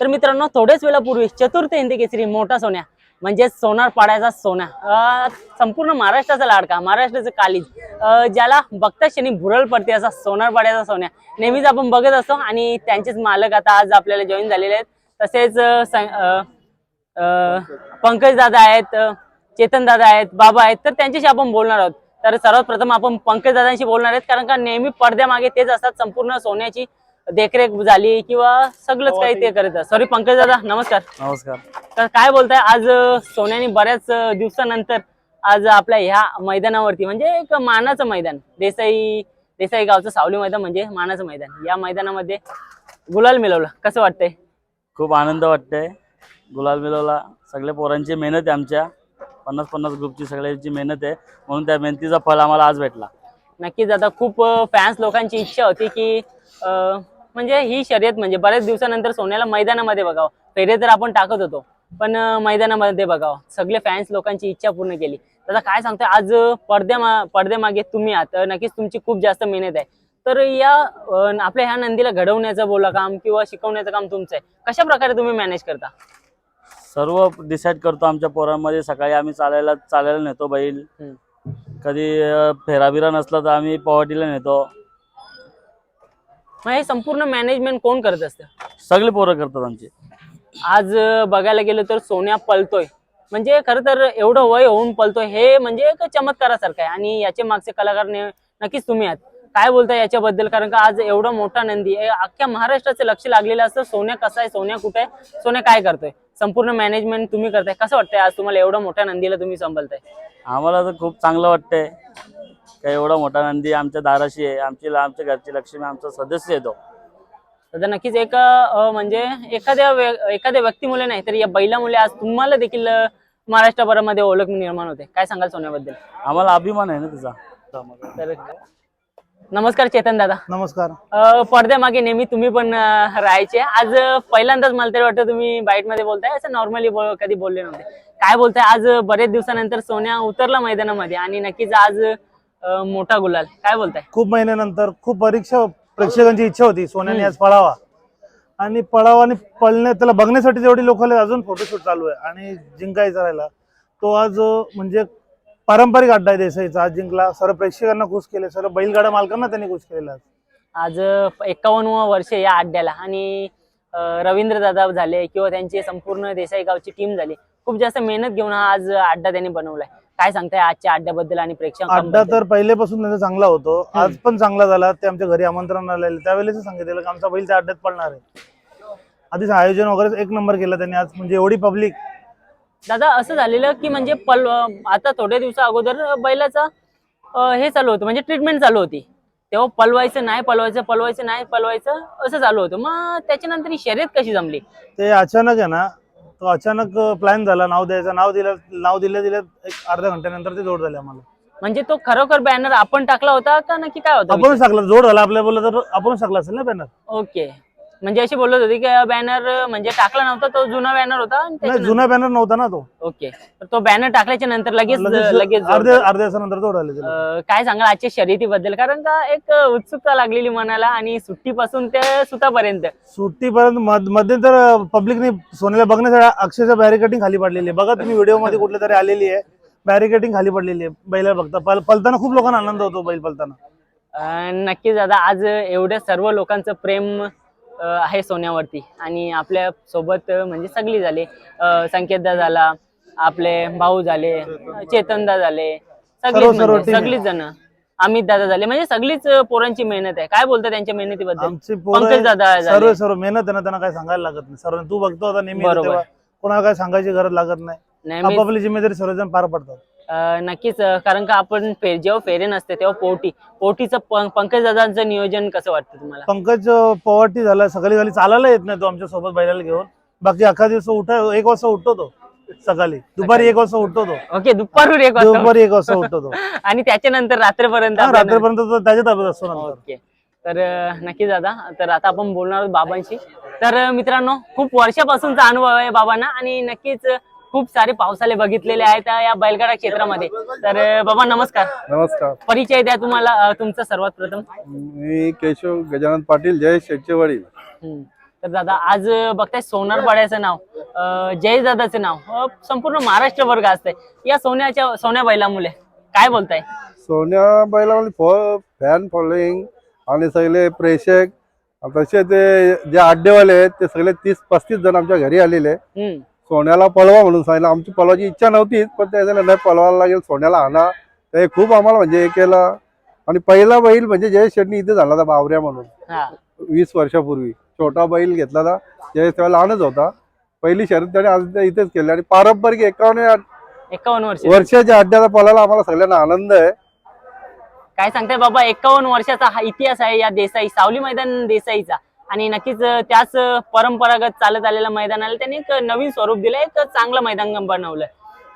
तर मित्रांनो थोड्याच वेळापूर्वी चतुर्थ हिंदी केसरी मोठा सोन्या म्हणजेच सोनार पाड्याचा सोना अं, संपूर्ण महाराष्ट्राचा लाडका महाराष्ट्राचं कालीज ज्याला बघता क्षणी भुरळ पडते असा सोनार पाड्याचा सोन्या. नेहमीच आपण बघत असतो आणि त्यांचेच मालक आता आज आपल्याला जॉईन झालेले आहेत. तसेच अं, पंकज दादा आहेत चेतन दादा आहेत बाबा आहेत तर त्यांच्याशी आपण बोलणार आहोत. तर सर्वात प्रथम आपण पंकज दादांशी बोलणार आहेत कारण का नेहमी पडद्यामागे तेच असतात संपूर्ण सोन्याची. देखरेख झाली किंवा सगळंच काही ते करत सॉरी पंकज दादा नमस्कार. नमस्कार. तर काय बोलताय आज सोन्याने बऱ्याच दिवसानंतर आज आपल्या ह्या मैदानावरती म्हणजे एक मानाचं मैदान देसाई देसाई गावचं सावली मैदान म्हणजे मानाचं मैदान. या मैदानामध्ये गुलाल मिळवलं. कसं वाटतंय? खूप आनंद वाटतंय. गुलाल मिलवला सगळ्या पोरांची मेहनत आहे आमच्या. पन्नास पन्नास ग्रुपची सगळ्यांची मेहनत आहे. म्हणून त्या मेहनतीचा फळ आम्हाला आज भेटला. नक्कीच. आता खूप फॅन्स लोकांची इच्छा होती की अं, म्हणजे ही शर्यत म्हणजे बऱ्याच दिवसानंतर सोन्याला मैदानामध्ये बघावं. फेरे तर आपण टाकत होतो पण मैदानामध्ये बघावं. सगळे फॅन्स लोकांची इच्छा पूर्ण केली. आता काय सांगतोय? आज पडद्या पडद्यामागे तुम्ही आहात. तर नक्कीच तुमची खूप जास्त मेहनत आहे. तर या आपल्या ह्या नंदीला घडवण्याचं बोला काम किंवा शिकवण्याचं काम तुमचं आहे. कशा प्रकारे तुम्ही मॅनेज करता? सर्व डिसाईड करतो आमच्या पोरांमध्ये. सकाळी आम्ही चालायला चालायला नेतो बैल. कधी फेराबिरा नसला तर आम्ही पवाटीला नेतो. मग हे संपूर्ण मॅनेजमेंट कोण करत असतं? सगळे पोरं करतात आमचे. आज बघायला गेलं तर सोन्या पलतोय. म्हणजे खरं तर एवढं वय होऊन पलतोय हे म्हणजे एक चमत्कारासारखं आहे. आणि याचे मागचे कलाकार ने- नक्कीच तुम्ही आहात. काय बोलताय याच्याबद्दल? कारण का आज एवढा मोठा नंदी आहे. अख्ख्या महाराष्ट्राचं लक्ष लागलेलं असतं. सोन्या कसा आहे? सोन्या कुठे आहे? सोन्या काय करतोय? संपूर्ण मॅनेजमेंट तुम्ही करताय. कसं वाटतंय आज तुम्हाला एवढं मोठ्या नंदीला तुम्ही सांभाळताय? आम्हाला तर खूप चांगलं वाटतंय. का एवढा मोठा नंदी आमच्या दाराशी आहे. आमची आमच्या घरची लक्ष्मी आमचा सदस्य येतो तर नक्कीच एक म्हणजे एखाद्या एखाद्या व्यक्तीमुळे नाही तर या बैलामुळे आज तुम्हाला देखील महाराष्ट्रभरामध्ये ओळख निर्माण होते. काय सांगाल सोन्याबद्दल? आम्हाला अभिमान आहे ना तर नमस्कार चेतन दादा. नमस्कार. अ, पडद्यामागे नेहमी तुम्ही पण राहायचे. आज पहिल्यांदाच मला तरी वाटतं तुम्ही बाईटमध्ये बोलताय. असं नॉर्मली कधी बोलले नव्हते. काय बोलताय? आज बरेच दिवसानंतर सोन्या उतरला मैदानामध्ये आणि नक्कीच आज मोठा गुलाल. काय बोलताय? खूप महिन्यानंतर खूप परीक्षा प्रेक्षकांची इच्छा होती सोन्याने आज पळावा. आणि पळावा आणि पळण्या त्याला बघण्यासाठी जेवढी लोक आले अजून फोटोशूट चालू आहे. आणि जिंकायचा राहिला तो आज म्हणजे पारंपरिक अड्डा आहे देसाईचा. आज जिंकला. सर्व प्रेक्षकांना खुश केले. सर्व बैलगाडा मालकांना त्यांनी खुश केलेला आज. आज एक्कावन्न वर्ष या अड्ड्याला. आणि रवींद्र दादा झाले किंवा त्यांची संपूर्ण देसाई गावची टीम झाली. खूप जास्त मेहनत घेऊन हा आज अड्डा त्यांनी बनवलाय. काय सांगताय आजच्या अड्ड्याबद्दल आणि अड्डा प्रेक्षकांबद्दल तर पहिल्यापासून त्यांचा चांगला होतो. आज पण चांगला झाला. ते आमच्या घरी आमंत्रण आलेले. त्यावेळेस सांगितलेलं की आमचा बैल त्या अड्ड्यात पळणार आहे. आधीच आयोजन वगैरे एक नंबर केलं त्यांनी आज. म्हणजे एवढी पब्लिक. दादा असं झालेलं की म्हणजे पल आता थोड्या दिवसा अगोदर बैलाचा हे चालू होतं. म्हणजे ट्रीटमेंट चालू होती. तेव्हा पलवायचं नाही पलवायचं पलवायचं नाही पलवायचं असं चालू होतं. मग त्याच्यानंतर ही शर्यत कशी जमली? ते अचानक आहे ना तो अचानक प्लॅन झाला नाव द्यायचं नाव दिलं नाव दिलं दिलं एक अर्ध्या घंट्यानंतर ते जोड झाले आम्हाला. म्हणजे तो खरोखर बॅनर आपण टाकला होता का नक्की काय होता आपणच टाकला जोड झाला आपल्या बोललं तर आपणच टाकला असेल ना बॅनर ओके म्हणजे अशी बोलत होती की बॅनर म्हणजे टाकला नव्हता तो जुना बॅनर होता आणि नाही जुना बॅनर नव्हता ना तो. ओके. तर तो बॅनर टाकल्याच्या नंतर लगेच लगेच जोड अर्ध्या त्याला. अं, काय सांगाल आजच्या शर्यतीबद्दल? कारण का एक उत्सुकता लागलेली मनाला आणि सुट्टीपासून ते सुतापर्यंत. सुट्टीपर्यंत मध- मध्यंतर पब्लिकने सोन्याला बघण्यासाठी अक्षरशः बॅरिकेटिंग खाली पडलेली आहे. बघा तुम्ही व्हिडिओमध्ये कुठल्या तरी आलेली आहे. बॅरिकेटिंग खाली पडलेली आहे. बैला बघता. पल- पलताना खूप लोकांना आनंद होतो बैल पलताना. अं, नक्कीच दादा आज एवढ्या सर्व लोकांचं प्रेम आहे सोन्यावरती. आणि आपल्यासोबत म्हणजे सगळी झाले. संकेतदा झाला आपले भाऊ झाले चेतनदा झाले सगळीच सर्व म्हणजे. सगळीच जण. अमित दादा झाले म्हणजे सगळीच पोरांची मेहनत आहे. काय बोलता त्यांच्या मेहनतीबद्दल? पंकज दादा. सर्व सर्व मेहनत आहे ना त्यांना काय सांगायला लागत नाही. सर्व तू बघतो आता नेहमी कोणाला काय सांगायची गरज लागत नाही. आपापली जिम्मेदारी सर्वजण पार पडतात. नक्कीच कारण का आपण फे- जेव्हा फेरे नसते तेव्हा पोटी पोटीचं पंकज दादांचं नियोजन कसं वाटतं तुम्हाला? पंकज पवाटी झाला सकाळी खाली चालायला येत नाही तो आमच्यासोबत बैलाला घेऊन. बाकी अख्खा दिवस उठा एक वाजता उठतो तो सकाळी. दुपारी एक वाजता उठतो तो. ओके दुपारून एक वाजता? दुपारी एक वाजता उठतो तो. आणि त्याच्यानंतर रात्रीपर्यंत हा, रात्रीपर्यंत तो त्याच्या ताब्यात असतो नंतर ओके. तर अं, नक्की दादा तर आता आपण बोलणार आहोत बाबांशी. तर अं, मित्रांनो खूप वर्षापासूनचा अनुभव आहे बाबांना आणि नक्कीच अं, खूप सारे पावसाले बघितलेले आहेत या बैलगाडा क्षेत्रामध्ये. तर बाबा नमस्कार. नमस्कार. परिचय द्या तुम्हाला तुमचा सर्वात प्रथम. मी केशव गजानन पाटील जय शेटचे वडील. तर दादा आज बघताय सोनार पाड्याचं नाव जय दादाचं नाव संपूर्ण महाराष्ट्र वर्ग असतंय. या सोन्याच्या सोन्या बैलामुळे काय बोलताय? सोन्या बैलामध्ये फॅन फॉलोईंग आणि सगळे प्रेक्षक तसे ते जे अड्डेवाले आहेत ते सगळे तीस पस्तीस जण आमच्या घरी आलेले सोन्याला पळवा म्हणून सांगितलं. आमची पळवायची इच्छा नव्हतीच पण त्याच्याला नाही पळवायला लागेल सोन्याला आणा. ते खूप आम्हाला म्हणजे हे केलं. आणि पहिला बैल म्हणजे जय शेट्टी इथे झाला होता बावऱ्या म्हणून. वीस वर्षापूर्वी. छोटा बैल घेतला होता. जय तेव्हा लहानच होता. पहिली शर्यत त्याने आज इथेच केली. आणि पारंपरिक एकावन्न एकावन्न वर्ष. वर्षाच्या अड्ड्याला पळायला आम्हाला सगळ्यांना आनंद आहे. काय सांगताय बाबा एकावन्न वर्षाचा हा इतिहास आहे या देसाई सावली मैदान देसाईचा. आणि नक्कीच त्याच परंपरागत चालत आलेल्या मैदानाला त्यांनी एक नवीन स्वरूप दिलं एक चांगलं मैदान बनवलं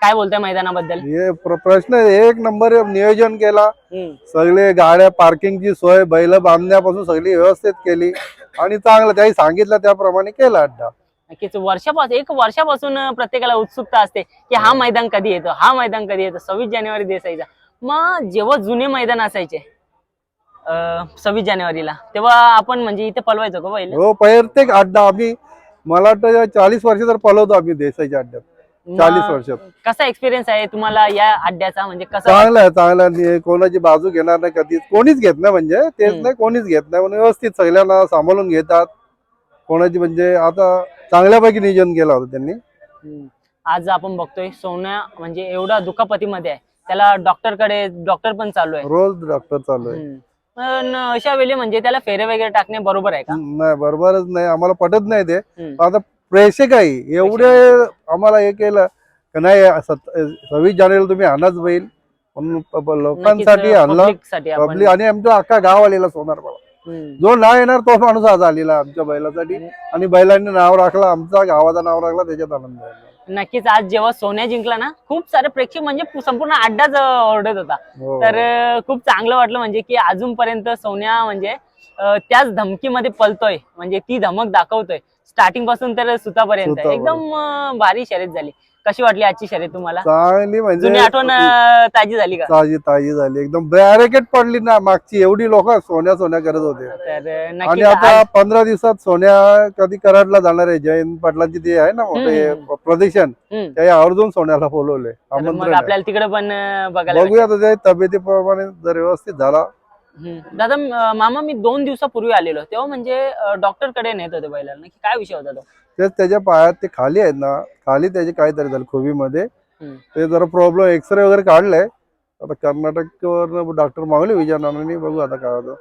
काय बोलताय मैदानाबद्दल? हे प्र- प्रश्न एक नंबर नियोजन केला. हम्म. सगळे गाड्या पार्किंगची सोय बैल बांधण्यापासून सगळी व्यवस्थित केली. आणि चांगलं त्याही सांगितलं त्याप्रमाणे केला अड्डा. नक्कीच वर्षापासून एक वर्षापासून प्रत्येकाला उत्सुकता असते की हा मैदान कधी येतो हा मैदान कधी येतो सव्वीस जानेवारी देसाईचा. मग जेव्हा जुने मैदान असायचे सव्वीस जानेवारीला. तेव्हा आपण म्हणजे इथे पलवायचो का बैल? हो प्रत्येक अड्डा आम्ही मला वाटतं चाळीस वर्ष तर पळवतो आम्ही देसाईच्या अड्ड्यात. चाळीस मग वर्षात. कसा एक्सपिरियन्स आहे तुम्हाला या अड्ड्याचा? म्हणजे कसं चांगलं आहे चांगलं आहे. कोणाची बाजू घेणार नाही कधीच. कोणीच घेत नाही म्हणजे तेच हम्म. नाही कोणीच घेत नाही. म्हणून व्यवस्थित सगळ्यांना सांभाळून घेतात. कोणाची म्हणजे आता चांगल्यापैकी नियोजन केलं होतं त्यांनी. हम्म. आज आपण बघतोय सोन्या म्हणजे एवढा दुखापतीमध्ये आहे. त्याला डॉक्टरकडे डॉक्टर पण चालू आहे. रोज डॉक्टर चालू आहे. हम्म. पण अशा वेळी म्हणजे त्याला फेरे वगैरे टाकणे बरोबर आहे का? नाही बरोबरच नाही. आम्हाला पटत नाही ते. हम्म. आता प्रेक्षक आहे एवढे आम्हाला हे केलं का नाही सत- सव्वीस जानेवारीला तुम्ही आणच बैल. म्हणून प- प- लोकांसाठी नक्कीच, आणलं. public साठी आपण- पब्लिक आणि आमचा अख्खा गाव आलेला सोनार हम्म. जो नाही येणार तो माणूस आज आलेला आमच्या बैलासाठी. आणि बैलांनी नाव राखलं आमचा गावाचं नाव राखलं त्याच्यात आनंद आहे नक्कीच आज जेव्हा सोन्या जिंकला ना खूप सारे प्रेक्षक म्हणजे संपूर्ण अड्डाच ओरडत होता. हो. तर खूप चांगलं वाटलं म्हणजे की अजूनपर्यंत सोन्या म्हणजे त्याच धमकीमध्ये पलतोय. म्हणजे ती धमक दाखवतोय. स्टार्टिंगपासून तर सुतापर्यंत. एकदम भारी शर्यत झाली. कशी वाटली आजची शर्यत तुम्हाला चांगली जुनी म्हणजे आठवण अं, ताजी झाली का ताजी ताजी झाली एकदम बॅरिकेट पडली ना मागची एवढी लोक सोन्या सोन्या करत होते तर अं, आणि नक्कीच आता पंधरा दिवसात सोन्या कधी कराडला जाणार आहे जयंत पाटलांची ते आहे ना मोठे हम्म. प्रदर्शन हम्म. ते आवर्जून सोन्याला बोलवले तर मग आमंत्रण आहे. आपल्याला तिकडे पण अं, बघायला बघूया आता ते तब्येतीप्रमाणे जर व्यवस्थित झाला. दादा मामा मी दोन दिवसापूर्वी आलेलो. तेव्हा म्हणजे डॉक्टरकडे नेत होते बैलांना नक्की काय विषय होता तो? तेच त्याच्या पायात ते खाली आहेत ना खाली त्याचे काहीतरी झालं खोबीमध्ये. ते जरा प्रॉब्लेम एक्सरे वगैरे काढलाय आता कर्नाटक वर डॉक्टर मागले विजय नानांनी. बघू आता काय होतं.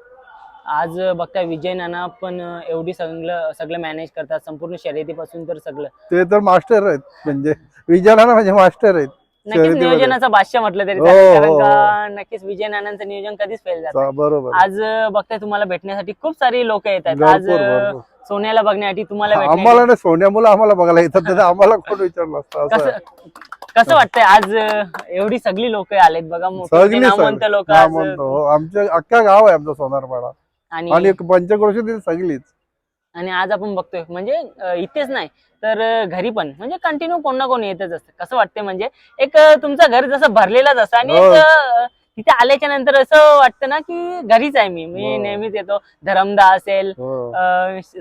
आज बघताय विजय नाना पण एवढी सगळं सगळं मॅनेज करतात. संपूर्ण शर्यतीपासून तर सगळं. ते तर मास्टर आहेत. म्हणजे विजय नाना म्हणजे मास्टर आहेत. नक्कीच शर्यतीमध्ये. नियोजनाचा भाष्य म्हटलं तरी हो, कारण हो, का नक्कीच विजय नानांचं नियोजन कधीच फेल जात. चा- बरोबर. आज अं, बघताय तुम्हाला भेटण्यासाठी खूप सारी लोक येत आहेत आज भरपूर अं, भरपूर. सोन्याला बघण्यासाठी तुम्हाला आम्हाला ना सोन्या मुलं आम्हाला बघायला येतात. आम्हाला कोण विचारलं असतं? असं कसं आहे. कसं वाटतंय? आज अं, एवढी सगळी लोक आलेत बघा मोठे सगळी नामवंत लोक हा म्हणतो हो, आमच्या अख्खा गाव आहे आमचा सोनारपाडा. आणि पंचक्रोशी सगळीच. आणि आज आपण बघतोय म्हणजे इथेच नाही तर घरी पण म्हणजे कंटिन्यू कोण ना कोण येतच असतं कसं वाटतंय म्हणजे एक तुमचं घर जसं भरलेलंच असतं आणि हो. एक तिथे आल्याच्यानंतर असं वाटतं ना की घरीच आहे मी मी हो. नेहमीच येतो धरमदा असेल हो.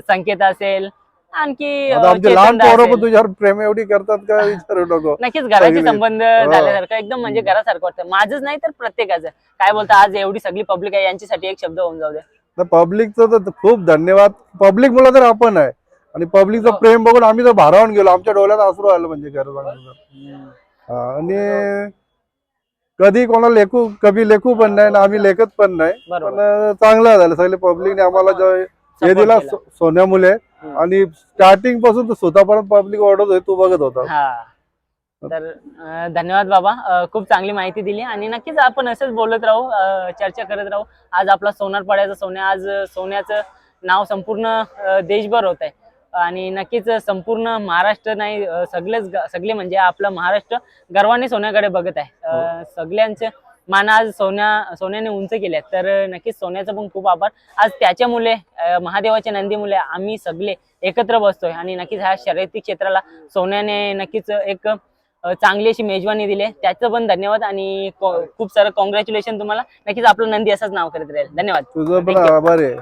संकेत असेल आणखी लहान पोरं तुझ्यावर प्रेम एवढी करतात का विचारू नको नक्कीच घराचे. संबंध. झाल्यासारखं एकदम म्हणजे घरासारखं वाटतं माझंच नाही तर प्रत्येकाचं काय बोलता आज एवढी सगळी पब्लिक आहे यांच्यासाठी एक शब्द होऊन जाऊ दे तर पब्लिकचं तर खूप धन्यवाद. पब्लिक मुलं तर आपण आहे. आणि पब्लिकचं हो. प्रेम बघून आम्ही तर भारावून गेलो. आमच्या डोळ्यात आसरू आलं म्हणजे खरं. हा, आणि कधी कोणाला लेखू कमी लेखू पण नाही आम्ही लेखत पण नाही. पण चांगलं झालं. सगळे पब्लिकने आम्हाला जो हे दिला सोन्या मुले. आणि स्टार्टिंगपासून तर स्वतःपर्यंत पब्लिक होते. तू बघत होता. तर धन्यवाद बाबा. खूप चांगली माहिती दिली आणि नक्कीच आपण असंच बोलत राहू चर्चा करत राहू. आज आपला सोनार पाड्याचा सोन्या आज सोन्याचं नाव संपूर्ण देशभर होत आहे आणि नक्कीच संपूर्ण महाराष्ट्र नाही सगळेच सगळे म्हणजे आपला महाराष्ट्र गर्वाने सोन्याकडे बघत आहे. अं, सगळ्यांचे मान आज सोन्या सोन्याने उंच केले. तर नक्कीच सोन्याचं पण खूप आभार. आज त्याच्यामुळे अं, महादेवाच्या नंदीमुळे आम्ही सगळे एकत्र बसतोय. आणि नक्कीच ह्या शर्यती क्षेत्राला सोन्याने नक्कीच एक चांगली अशी मेजवानी दिली आहे. त्याचं पण धन्यवाद आणि खूप सारं कॉंग्रॅच्युलेशन तुम्हाला. नक्कीच आपलं नंदी असंच नाव करत राहील. धन्यवाद. तुझं पण Thank you. आभार आहे.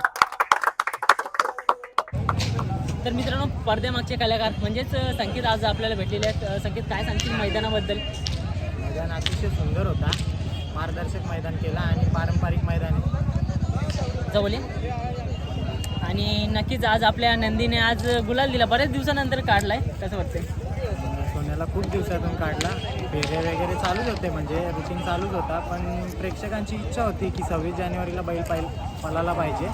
तर मित्रांनो पडद्यामागचे कलाकार म्हणजेच संकेत आज आपल्याला भेटलेले आहेत. संकेत काय सांगतील मैदानाबद्दल? मैदान अतिशय सुंदर होता. पारदर्शक मैदान केला आणि पारंपरिक मैदान ये. आणि नक्कीच आज आपल्या नंदीने आज गुलाल दिला. बऱ्याच दिवसानंतर काढलाय. कसं वाटतंय? त्याला खूप दिवसातून काढला. फेरे वगैरे चालूच होते म्हणजे रुटीन चालूच होता. पण प्रेक्षकांची इच्छा होती की सव्वीस जानेवारीला बैल पाहिल पलाला पाहिजे.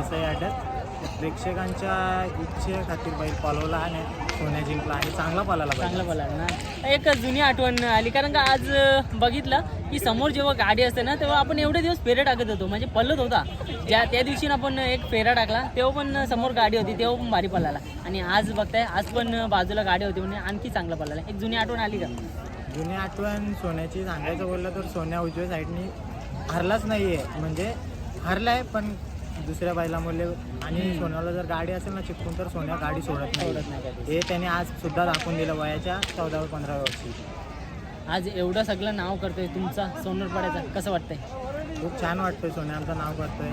एसआय अड्ड्यात प्रेक्षकांच्या इच्छेखातीर बैल पलवला आणि सोन्या जिंकला आणि चांगला पाहिजे. चांगलं बोला ना. एक जुनी आठवण आली कारण का आज बघितलं की समोर जेव्हा गाडी असते ना तेव्हा आपण एवढे दिवस फेऱ्या टाकत होतो. म्हणजे पल्लत होता. ज्या त्या दिवशी आपण एक फेरा टाकला तेव्हा पण समोर गाडी होती तेव्हा पण भारी पळाला. आणि आज बघताय आज पण बाजूला गाडी होती म्हणजे आणखी चांगला पळाला. एक जुनी आठवण आली का? जुनी आठवण सोन्याची सांगायचं बोललं तर सोन्या उजव्या साईडनी हरलाच नाही आहे म्हणजे हरलाय पण दुसऱ्या बैलामुळे आणि सोन्याला जर गाडी असेल ना चिपकून तर सोन्या गाडी सोडत सोडत नाही नाही कधीच. हे त्याने आज सुद्धा दाखवून दिलं वयाच्या चौदाव्या पंधराव्या वर्षी. आज एवढं सगळं नाव करतोय तुमचा सोनरपाड्याचा. कसं वाटतंय? खूप छान वाटतोय सोन्या आमचं नाव करतोय.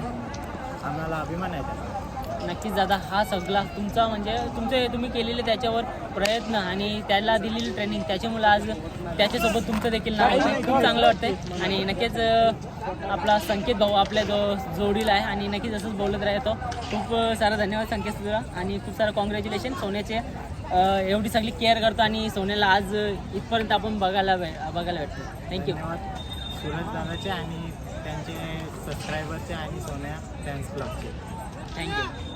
आम्हाला अभिमान आहे त्याचा. नक्कीच दादा हा सगळा तुमचा म्हणजे तुमचे तुम्ही केलेले त्याच्यावर प्रयत्न आणि त्याला दिलेली ट्रेनिंग त्याच्यामुळे आज त्याच्यासोबत तुमचं देखील नाव खूप चांगलं वाटतंय. आणि नक्कीच आपला संकेत भाऊ आपल्या जो जोडीला आहे आणि नक्कीच असंच बोलत राहतो. खूप सारा धन्यवाद संकेत तुला आणि खूप सारं कॉंग्रॅच्युलेशन सोन्याचे. एवढी सगळी केअर करतो आणि सोन्याला आज इथपर्यंत आपण बघायला भे- बघायला भेटतो. थँक्यू सुरज दादाचे आणि त्यांचे सबस्क्रायबरचे आणि सोन्या फॅन्स क्लबचे थँक्यू